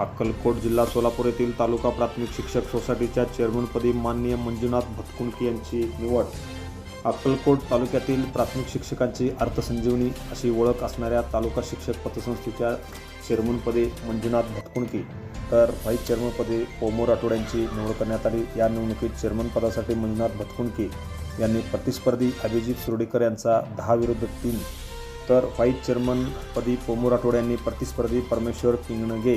अक्कलकोट जिल्हा सोलापूर येथील तालुका प्राथमिक शिक्षक सोसायटीच्या चेअरमनपदी माननीय मंजुनाथ भतकुणकी यांची निवड. अक्कलकोट तालुक्यातील प्राथमिक शिक्षकांची अर्थसंजीवनी अशी ओळख असणाऱ्या तालुका शिक्षक पतसंस्थेच्या चेअरमनपदी मंजुनाथ भतकुणकी तर व्हाईस चेअरमनपदी पोमो राठोड यांची निवड करण्यात आली. या निवडणुकीत चेअरमन पदासाठी मंजुनाथ भतकुणकी यांनी प्रतिस्पर्धी अभिजित सुरडीकर यांचा दहा विरुद्ध तीन. तर व्हाईस चेअरमनपदी पोमो राठोड यांनी प्रतिस्पर्धी परमेश्वर पिंगणगे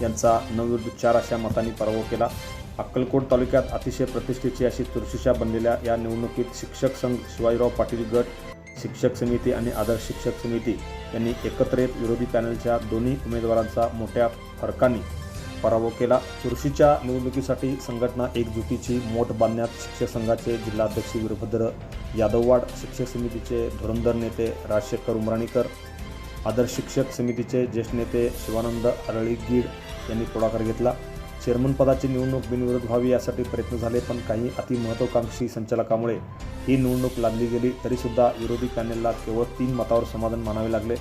यांचा नऊ विरुद्ध चार अशा मतांनी पराभव केला. अक्कलकोट तालुक्यात अतिशय प्रतिष्ठेची अशी चुरशीच्या बनलेल्या या निवडणुकीत शिक्षक संघ शिवाजीराव पाटील गट शिक्षक समिती आणि आदर्श शिक्षक समिती यांनी एकत्र येत विरोधी पॅनलच्या दोन्ही उमेदवारांचा मोठ्या फरकाने पराभव केला. चुरशीच्या निवडणुकीसाठी संघटना एकजुटीची मोठ बांधण्यात शिक्षक संघाचे जिल्हाध्यक्ष वीरभद्र यादववाड शिक्षक समितीचे धुरंधर नेते राजशेखर उमराणीकर आदर्श शिक्षक समितीचे ज्येष्ठ नेते शिवानंद अरळीगीड यांनी पुढाकार घेतला. चेअरमनपदाची निवडणूक बिनविरोध व्हावी यासाठी प्रयत्न झाले पण काही अतिमहत्वाकांक्षी संचालकामुळे ही निवडणूक लादली गेली. तरीसुद्धा विरोधी पॅनेलला केवळ तीन मतावर समाधान मानावे लागले.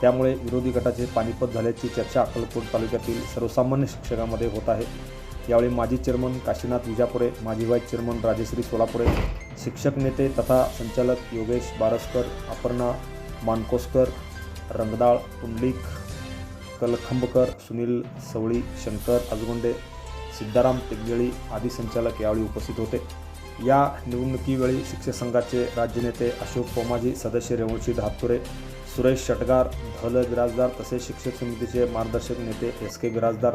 त्यामुळे विरोधी गटाचे पानिपत झाल्याची चर्चा अक्कलकोट तालुक्यातील सर्वसामान्य शिक्षकांमध्ये होत आहे. यावेळी माजी चेअरमन काशीनाथ विजापुरे माजी व्हाईस चेअरमन राजेश्री सोलापुरे शिक्षक नेते तथा संचालक योगेश बारसकर अपर्णा मानकोसकर रंगदाळ पुंडलिक कलखंबकर सुनील सवळी शंकर अजगुंडे सिद्धाराम टेकजळी आदी संचालक यावेळी उपस्थित होते. या निवडणुकीवेळी शिक्षक संघाचे राज्यनेते अशोक पोमाजी सदस्य रेवणशी धातुरे सुरेश शटगार धल बिराजदार तसेच शिक्षक समितीचे मार्गदर्शक नेते एस के बिराजदार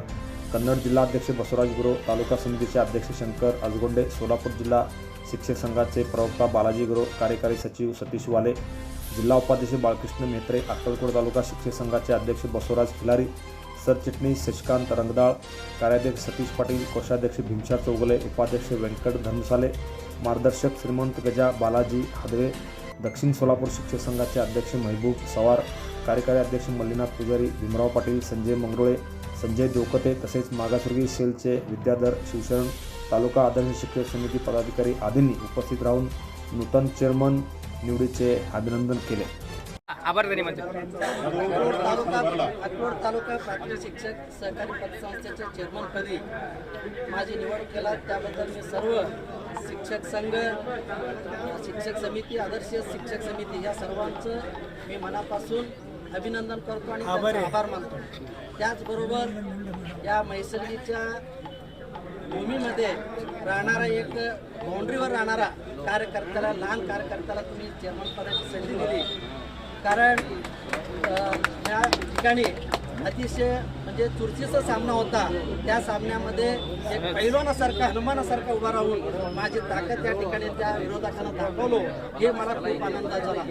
कन्नड जिल्हाध्यक्ष बसवराज गुरव तालुका समितीचे अध्यक्ष शंकर अजगोंडे सोलापूर जिल्हा शिक्षक संघाचे प्रवक्ता बालाजी गुरव कार्यकारी सचिव सतीश वाले जिल्हा उपाध्यक्ष बाळकृष्ण मेत्रे अक्कलकोट तालुका शिक्षक संघाचे अध्यक्ष बसवराज खिलारी सरचिटणीस शशिकांत रंगदाळ कार्याध्यक्ष सतीश पाटील कोषाध्यक्ष भीमशा चौगले उपाध्यक्ष व्यंकट धर्मसाले मार्गदर्शक श्रीमंत गजा बालाजी हादवे दक्षिण सोलापूर शिक्षक संघाचे अध्यक्ष महबूब सवार कार्यकारी अध्यक्ष मल्लीनाथ पुजारी भीमराव पाटील संजय मंगरुळे संजय देवकते तसेच मागासवर्गीय सेलचे विद्याधर शिवशरण तालुका आदर्श शिक्षक समिती पदाधिकारी आदींनी उपस्थित राहून नूतन चेअरमन निवडीचे अभिनंदन केले. आभार म्हणते अक्रोड तालुका अक्रोड तालुका प्राथमिक शिक्षक सहकारी पतसंस्थेच्या चेअरमनपदी माझी निवड केला. त्याबद्दल मी सर्व शिक्षक संघ शिक्षक समिती आदर्श शिक्षक समिती या सर्वांचं मी मनापासून अभिनंदन करतो आणि आभार मानतो. त्याचबरोबर या मैसर्गीच्या भूमीमध्ये राहणारा एक बाउंड्रीवर राहणारा कार्यकर्त्याला लहान कार्यकर्त्याला तुम्ही चेअरमन पदाची संधी दिली. कारण त्या या ठिकाणी अतिशय म्हणजे चुरशीचा सामना होता. त्या सामन्यामध्ये एक पैलवानासारखा हनुमानासारखा उभा राहून माझी ताकद त्या ठिकाणी त्या विरोधकांना दाखवलो. हे मला खूप आनंद झाला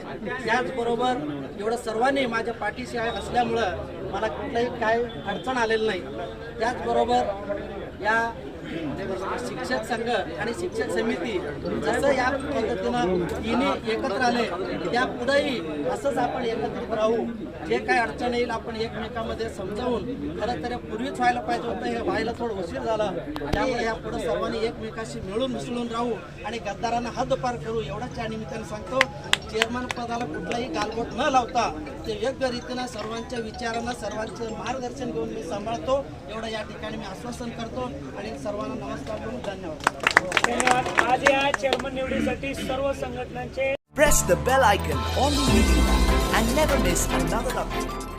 त्याचबरोबर एवढं सर्वांनी माझ्या पाठीशी असल्यामुळं मला कुठलाही काय अडचण आलेलं नाही. त्याचबरोबर या शिक्षक संघ आणि शिक्षक समिती जसं या पद्धतीनं एकत्र आले त्या पुढेही असंच आपण एकत्रित राहू. जे काय अडचण येईल आपण एकमेकामध्ये समजावून खरं तर पूर्वीच व्हायला पाहिजे होतं हे व्हायला थोडं उशीर झाला. त्यामुळे या पुढे सर्वांनी एकमेकाशी मिळून मिसळून राहू आणि गद्दारांना हद्दपार करू एवढंच या निमित्ताने सांगतो. चेअरमन पदाला कुठलाही गालबोट न लावता ते योग्य रीतीनं सर्वांच्या विचारांना सर्वांचं मार्गदर्शन घेऊन मी सांभाळतो. एवढं या ठिकाणी मी आश्वासन करतो आणि सर्वांना नमस्कार करून धन्यवाद धन्यवाद आज या चेअरमन निवडीसाठी सर्व संघटनांचे press the bell icon on the video and never miss another update.